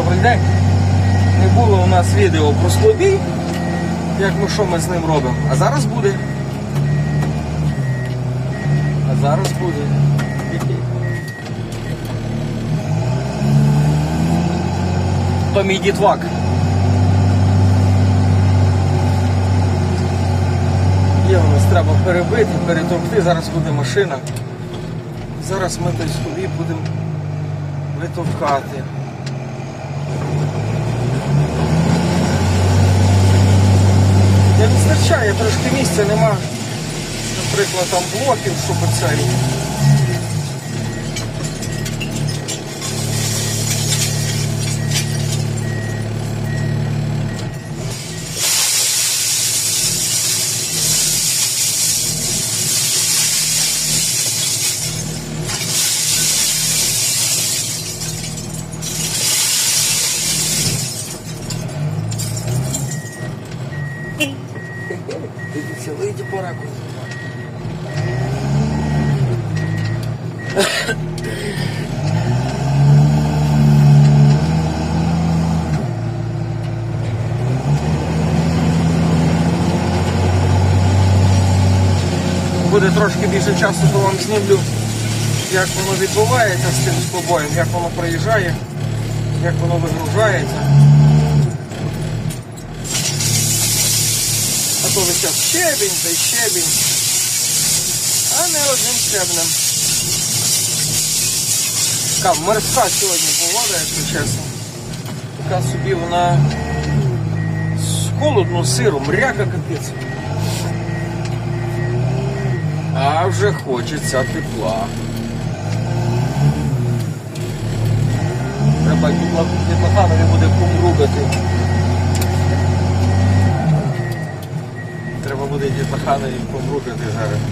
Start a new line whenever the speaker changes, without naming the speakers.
добрий день. Не було у нас відео про склобій, як ми що ми з ним робимо. А зараз буде. А зараз буде. То мій дітвак. Є у нас треба перебити, перетовкти, зараз буде машина. Зараз ми той склобій будемо витовкати. Не вистачає, трошки місця нема. Наприклад, там блоків, щоб Дивіться, вийде пора. Буде трошки більше часу, то вам знімлю, як воно відбувається з цим склобоєм, як воно проїжджає, як воно вигружається. Час щебінь та щебінь. А не одним щебнем. Така морська сьогодні погода, якщо чесно. Така собі вона холодно, сиро, мряка капець. А вже хочеться тепла. Треба дітлаханові буде помругати. Буде дітлаханові помругати зараз.